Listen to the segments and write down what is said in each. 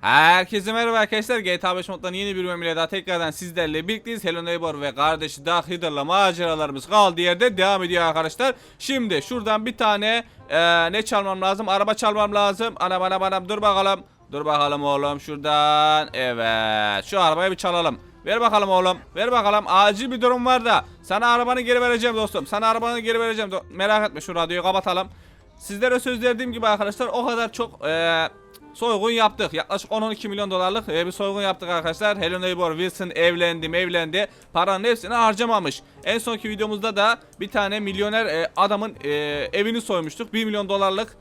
Herkese merhaba arkadaşlar. GTA 5 moddan yeni bir bölümle daha tekrardan sizlerle birlikteyiz. Hello Neighbor ve kardeşi Dark Hitter'la maceralarımız kaldığı yerde devam ediyor arkadaşlar. Şimdi şuradan bir tane eee, ne çalmam lazım? Araba çalmam lazım. Anam anam anam dur bakalım. Dur bakalım oğlum şuradan. Evet. Şu arabayı bir çalalım. Ver bakalım oğlum. Ver bakalım. Acil bir durum var da. Sana arabanı geri vereceğim dostum. Sana arabanı geri vereceğim. Merak etme şu radyoyu kapatalım. Sizlere söz verdiğim gibi arkadaşlar o kadar çok eee soygun yaptık. Yaklaşık 10-12 milyon dolarlık e, bir soygun yaptık arkadaşlar. Hello Neighbor Wilson evlendi evlendi. Paranın hepsini harcamamış. En sonki videomuzda da bir tane milyoner e, adamın e, evini soymuştuk. 1 milyon dolarlık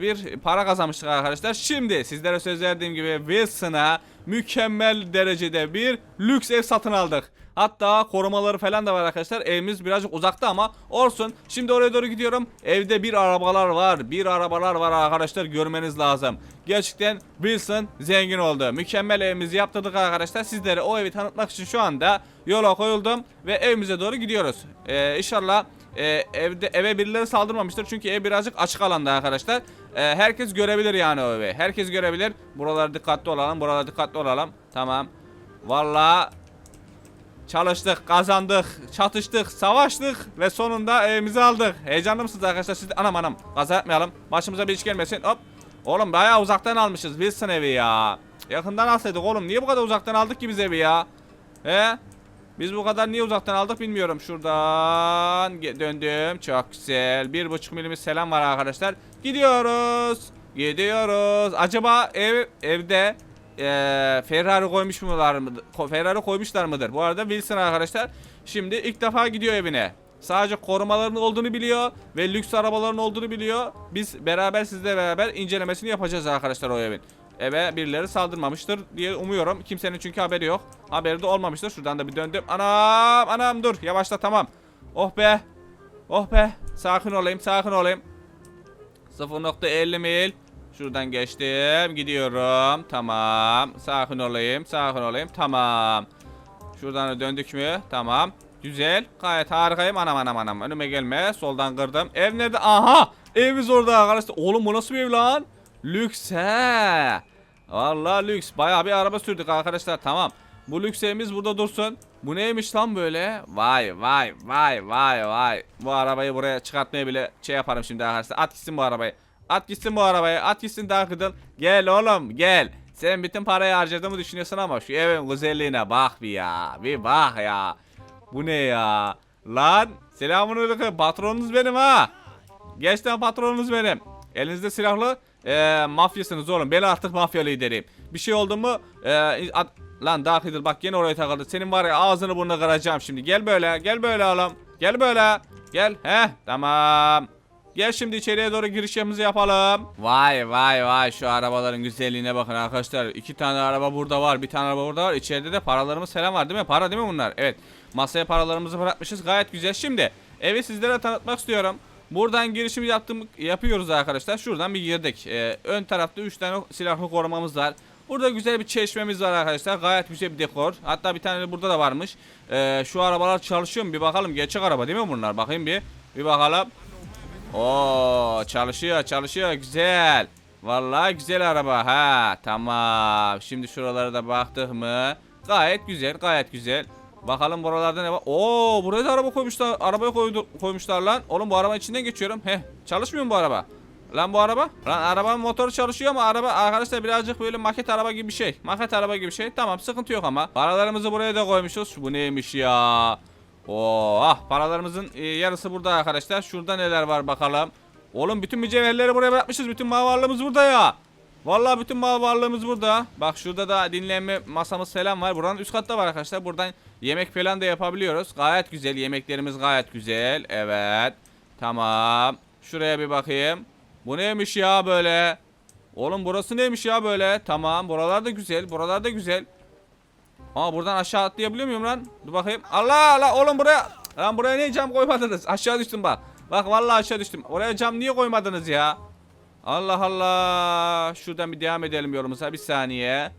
bir para kazanmıştık arkadaşlar. Şimdi sizlere söz verdiğim gibi Wilson'a mükemmel derecede bir lüks ev satın aldık. Hatta korumaları falan da var arkadaşlar. Evimiz birazcık uzakta ama olsun. Şimdi oraya doğru gidiyorum. Evde bir arabalar var. Bir arabalar var arkadaşlar. Görmeniz lazım. Gerçekten Wilson zengin oldu. Mükemmel evimizi yaptırdık arkadaşlar. Sizlere o evi tanıtmak için şu anda yola koyuldum. Ve evimize doğru gidiyoruz. Ee, inşallah e, evde eve birileri saldırmamıştır. Çünkü ev birazcık açık alanda arkadaşlar. Ee, herkes görebilir yani o evi. Herkes görebilir. Buralar dikkatli olalım. Buralar dikkatli olalım. Tamam. Vallahi Çalıştık, kazandık, çatıştık, savaştık ve sonunda evimizi aldık. Heyecanlı mısınız arkadaşlar? Siz anam anam gaza yapmayalım. Başımıza bir iş gelmesin. Hop. Oğlum bayağı uzaktan almışız Wilson evi ya. Yakından alsaydık oğlum. Niye bu kadar uzaktan aldık ki biz evi ya? He? Biz bu kadar niye uzaktan aldık bilmiyorum. Şuradan döndüm. Çok güzel. Bir buçuk milimiz selam var arkadaşlar. Gidiyoruz. Gidiyoruz. Acaba ev evde eee, Ferrari koymuş mular mıdır? Ferrari koymuşlar mıdır? Bu arada Wilson arkadaşlar şimdi ilk defa gidiyor evine. Sadece korumaların olduğunu biliyor ve lüks arabaların olduğunu biliyor. Biz beraber sizle beraber incelemesini yapacağız arkadaşlar o evin. Eve birileri saldırmamıştır diye umuyorum. Kimsenin çünkü haberi yok. Haberi de olmamıştır. Şuradan da bir döndüm. Anam anam dur yavaşla tamam. Oh be. Oh be. Sakin olayım sakin olayım. 0.50 mil. Şuradan geçtim. Gidiyorum. Tamam. Sakin olayım. Sakin olayım. Tamam. Şuradan da döndük mü? Tamam. Güzel. Gayet harikayım. Anam anam anam. Önüme gelme. Soldan kırdım. Ev nerede? Aha! Evimiz orada arkadaşlar. Oğlum bu nasıl bir ev lan? Lüks he. Vallahi lüks. Bayağı bir araba sürdük arkadaşlar. Tamam. Bu lüks evimiz burada dursun. Bu neymiş lan böyle? Vay vay vay vay vay. Bu arabayı buraya çıkartmaya bile şey yaparım şimdi arkadaşlar. At gitsin bu arabayı. At gitsin bu arabayı. At gitsin Riddle. Gel oğlum gel. Sen bütün parayı harcadığımı düşünüyorsun ama şu evin güzelliğine bak bir ya. Bir bak ya. Bu ne ya? Lan selamünaleyküm patronunuz benim ha. Gerçekten patronunuz benim. Elinizde silahlı e, mafyasınız oğlum. Ben artık mafya lideriyim. Bir şey oldu mu e, at- lan Dark Riddle bak yine oraya takıldı. Senin var ya ağzını burnunu kıracağım şimdi. Gel böyle gel böyle oğlum. Gel böyle. Gel. He tamam. Gel şimdi içeriye doğru girişimizi yapalım. Vay vay vay şu arabaların güzelliğine bakın arkadaşlar. İki tane araba burada var. Bir tane araba burada var. İçeride de paralarımız falan var değil mi? Para değil mi bunlar? Evet. Masaya paralarımızı bırakmışız. Gayet güzel. Şimdi evi sizlere tanıtmak istiyorum. Buradan girişimi yaptım, yapıyoruz arkadaşlar. Şuradan bir girdik. Ee, ön tarafta 3 tane silahlı korumamız var. Burada güzel bir çeşmemiz var arkadaşlar. Gayet güzel bir dekor. Hatta bir tane de burada da varmış. Ee, şu arabalar çalışıyor mu? Bir bakalım. Gerçek araba değil mi bunlar? Bakayım bir. Bir bakalım. Oo çalışıyor çalışıyor güzel. Vallahi güzel araba ha tamam. Şimdi şuralara da baktık mı? Gayet güzel gayet güzel. Bakalım buralarda ne var? Oo buraya da araba koymuşlar. Arabaya koydu, koymuşlar lan. Oğlum bu araba içinden geçiyorum. Heh çalışmıyor mu bu araba? Lan bu araba? Lan arabanın motoru çalışıyor ama araba arkadaşlar birazcık böyle maket araba gibi bir şey. Maket araba gibi bir şey. Tamam sıkıntı yok ama. Paralarımızı buraya da koymuşuz. Bu neymiş ya? Oo, ah paralarımızın e, yarısı burada arkadaşlar. Şurada neler var bakalım. Oğlum bütün mücevherleri buraya bırakmışız. Bütün mal varlığımız burada ya. Vallahi bütün mal varlığımız burada. Bak şurada da dinlenme masamız falan var. Buranın üst katta var arkadaşlar. Buradan yemek falan da yapabiliyoruz. Gayet güzel. Yemeklerimiz gayet güzel. Evet. Tamam. Şuraya bir bakayım. Bu neymiş ya böyle? Oğlum burası neymiş ya böyle? Tamam. Buralar da güzel. Buralar da güzel. Aa buradan aşağı atlayabiliyor muyum lan? Dur bakayım. Allah Allah oğlum buraya. Lan buraya niye cam koymadınız? Aşağı düştüm bak. Bak vallahi aşağı düştüm. Oraya cam niye koymadınız ya? Allah Allah. Şuradan bir devam edelim yolumuza bir saniye.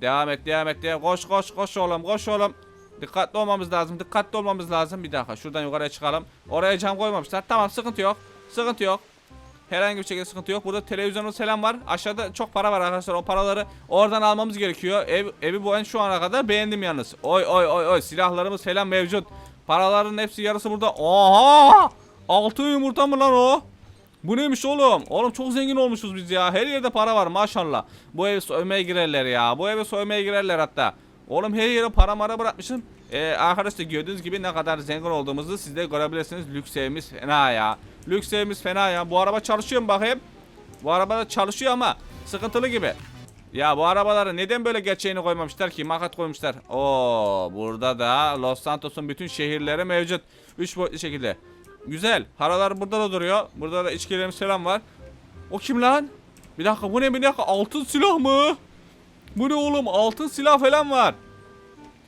Devam et devam et. Devam. Koş koş koş oğlum koş oğlum. Dikkatli olmamız lazım. Dikkatli olmamız lazım. Bir dakika şuradan yukarıya çıkalım. Oraya cam koymamışlar. Tamam sıkıntı yok. Sıkıntı yok. Herhangi bir şekilde sıkıntı yok. Burada televizyonumuz falan var. Aşağıda çok para var arkadaşlar. O paraları oradan almamız gerekiyor. Ev, evi bu en şu ana kadar beğendim yalnız. Oy oy oy oy silahlarımız falan mevcut. Paraların hepsi yarısı burada. Oha! Altı yumurta mı lan o? Bu neymiş oğlum? Oğlum çok zengin olmuşuz biz ya. Her yerde para var maşallah. Bu evi soymaya girerler ya. Bu eve soymaya girerler hatta. Oğlum her yere para mara bırakmışım. Ee, arkadaşlar gördüğünüz gibi ne kadar zengin olduğumuzu siz de görebilirsiniz. Lüks evimiz fena ya. Lüks evimiz fena ya. Bu araba çalışıyor mu bakayım? Bu araba da çalışıyor ama sıkıntılı gibi. Ya bu arabaları neden böyle gerçeğini koymamışlar ki? Makat koymuşlar. Oo, burada da Los Santos'un bütün şehirleri mevcut. 3 boyutlu şekilde. Güzel. Paralar burada da duruyor. Burada da içkilerimiz falan var. O kim lan? Bir dakika bu ne bir dakika altın silah mı? Bu ne oğlum altın silah falan var.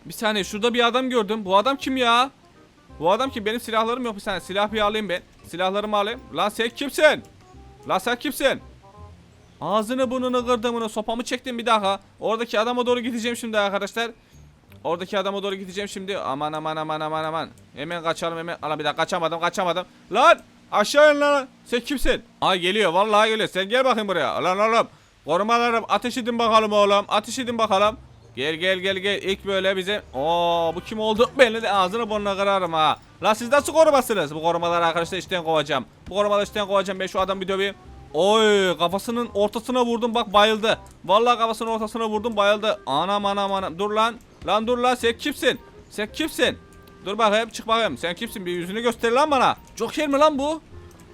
Bir saniye şurada bir adam gördüm. Bu adam kim ya? Bu adam kim? Benim silahlarım yok bir saniye. Silah bir alayım ben. Silahlarımı alayım. Lan sen kimsin? Lan sen kimsin? Ağzını burnunu kırdım bunu. Sopamı çektim bir daha. Oradaki adama doğru gideceğim şimdi arkadaşlar. Oradaki adama doğru gideceğim şimdi. Aman aman aman aman aman. Hemen kaçalım hemen. Ala bir dakika kaçamadım kaçamadım. Lan aşağı in lan. Sen kimsin? Ay geliyor vallahi geliyor. Sen gel bakayım buraya. Lan oğlum. Korumalarım ateş edin bakalım oğlum. Ateş edin bakalım. Gel gel gel gel. İlk böyle bize. Oo bu kim oldu? Belli de ağzını burnuna kırarım ha. Lan siz nasıl korumasınız? Bu korumaları arkadaşlar işten kovacağım. Bu korumaları işten kovacağım. Ben şu adamı bir döveyim. Oy kafasının ortasına vurdum bak bayıldı. Vallahi kafasının ortasına vurdum bayıldı. Anam anam anam. Dur lan. Lan dur lan sen kimsin? Sen kimsin? Dur bakayım çık bakayım. Sen kimsin? Bir yüzünü göster lan bana. Joker mi lan bu?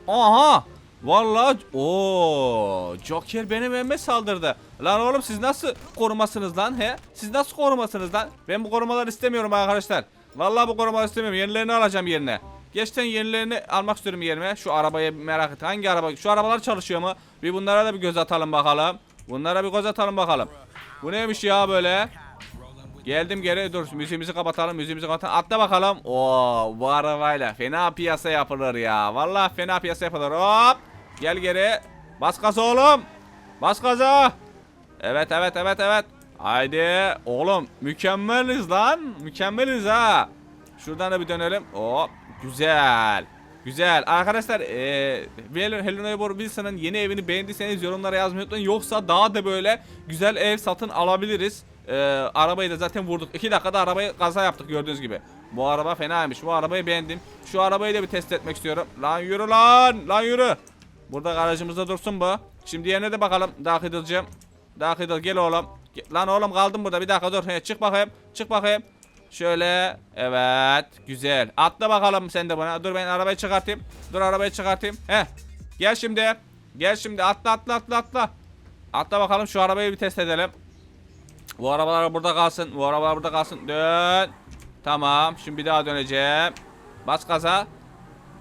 Aha. Vallahi o Joker benim evime saldırdı. Lan oğlum siz nasıl korumasınız lan he? Siz nasıl korumasınız lan? Ben bu korumaları istemiyorum arkadaşlar. Vallahi bu korumaları istemiyorum. Yenilerini alacağım yerine. Geçten yenilerini almak istiyorum yerime. Şu arabayı merak et. Hangi araba? Şu arabalar çalışıyor mu? Bir bunlara da bir göz atalım bakalım. Bunlara bir göz atalım bakalım. Bu neymiş ya böyle? Geldim geri dur müziğimizi kapatalım müziğimizi kapatalım atla bakalım Oo bu arabayla fena piyasa yapılır ya Vallahi fena piyasa yapılır hop Gel geri bas gaza oğlum Bas gaza Evet evet evet evet Haydi oğlum mükemmeliz lan Mükemmeliz ha Şuradan da bir dönelim hop güzel Güzel arkadaşlar eee Hello Neighbor Wilson'ın yeni evini beğendiyseniz yorumlara yazmayı unutmayın Yoksa daha da böyle güzel ev satın alabiliriz ee, arabayı da zaten vurduk. 2 dakikada arabayı kaza yaptık gördüğünüz gibi. Bu araba fenaymış. Bu arabayı beğendim. Şu arabayı da bir test etmek istiyorum. Lan yürü lan. Lan yürü. Burada garajımızda dursun bu. Şimdi yerine de bakalım. Dakidil'cim. Dakidil gel oğlum. Ge- Lan oğlum kaldım burada. Bir dakika dur. He, çık bakayım. Çık bakayım. Şöyle. Evet. Güzel. Atla bakalım sen de bana. Dur ben arabayı çıkartayım. Dur arabayı çıkartayım. He. Gel şimdi. Gel şimdi. Atla atla atla atla. Atla bakalım şu arabayı bir test edelim. Bu arabalar burada kalsın. Bu arabalar burada kalsın. Dön. Tamam. Şimdi bir daha döneceğim. Bas gaza.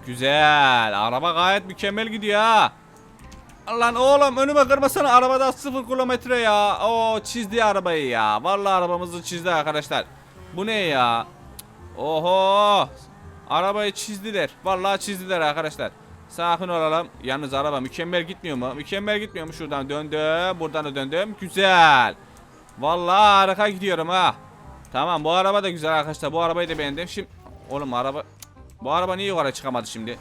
Güzel. Araba gayet mükemmel gidiyor ha. Lan oğlum önüme kırmasana arabada sıfır kilometre ya. Oo çizdi arabayı ya. Vallahi arabamızı çizdi arkadaşlar. Bu ne ya? Oho. Arabayı çizdiler. Vallahi çizdiler arkadaşlar. Sakin olalım. Yalnız araba mükemmel gitmiyor mu? Mükemmel gitmiyor mu? Şuradan döndüm. Buradan da döndüm. Güzel. Vallahi harika gidiyorum ha. Tamam bu araba da güzel arkadaşlar. Bu arabayı da beğendim. Şimdi oğlum araba bu araba niye yukarı çıkamadı şimdi?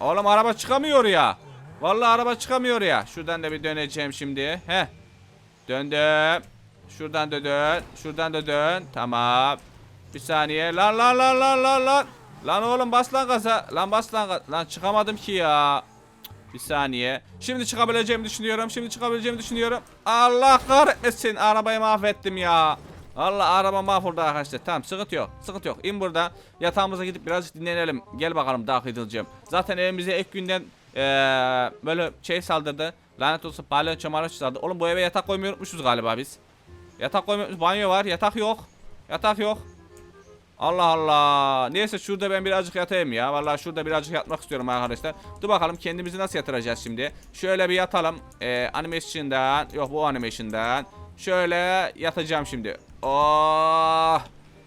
Oğlum araba çıkamıyor ya. Vallahi araba çıkamıyor ya. Şuradan da bir döneceğim şimdi. He. Döndüm. Şuradan da dön. Şuradan da dön. Tamam. Bir saniye. Lan lan lan lan lan lan. Lan oğlum bas lan gaza. Lan bas lan gaza. Lan çıkamadım ki ya. Bir saniye. Şimdi çıkabileceğimi düşünüyorum. Şimdi çıkabileceğimi düşünüyorum. Allah kahretmesin. Arabayı mahvettim ya. Allah araba mahvoldu arkadaşlar. Tamam sıkıntı yok. Sıkıntı yok. İn burada. Yatağımıza gidip birazcık dinlenelim. Gel bakalım daha edileceğim. Zaten evimize ilk günden eee, böyle şey saldırdı. Lanet olsun palyaço maraş saldırdı. Oğlum bu eve yatak koymayı unutmuşuz galiba biz. Yatak koymuyoruz. Banyo var. Yatak yok. Yatak yok. Allah Allah. Neyse şurada ben birazcık yatayım ya. Vallahi şurada birazcık yatmak istiyorum arkadaşlar. Dur bakalım kendimizi nasıl yatıracağız şimdi. Şöyle bir yatalım. Ee, animation'dan. Yok bu animation'dan. Şöyle yatacağım şimdi. Oh.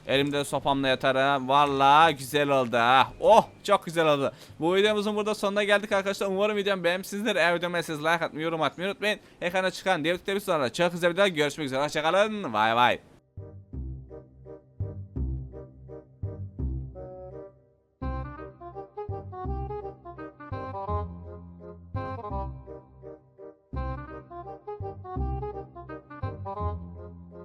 Elimde sopamla yatarım. Vallahi güzel oldu ha. Oh çok güzel oldu. Bu videomuzun burada sonuna geldik arkadaşlar. Umarım videom beğenmişsinizdir. Eğer videomu beğendiyseniz like atmayı, yorum atmayı unutmayın. Ekrana çıkan diğer bir sonra çok güzel bir daha görüşmek üzere. Hoşçakalın. Bay bay.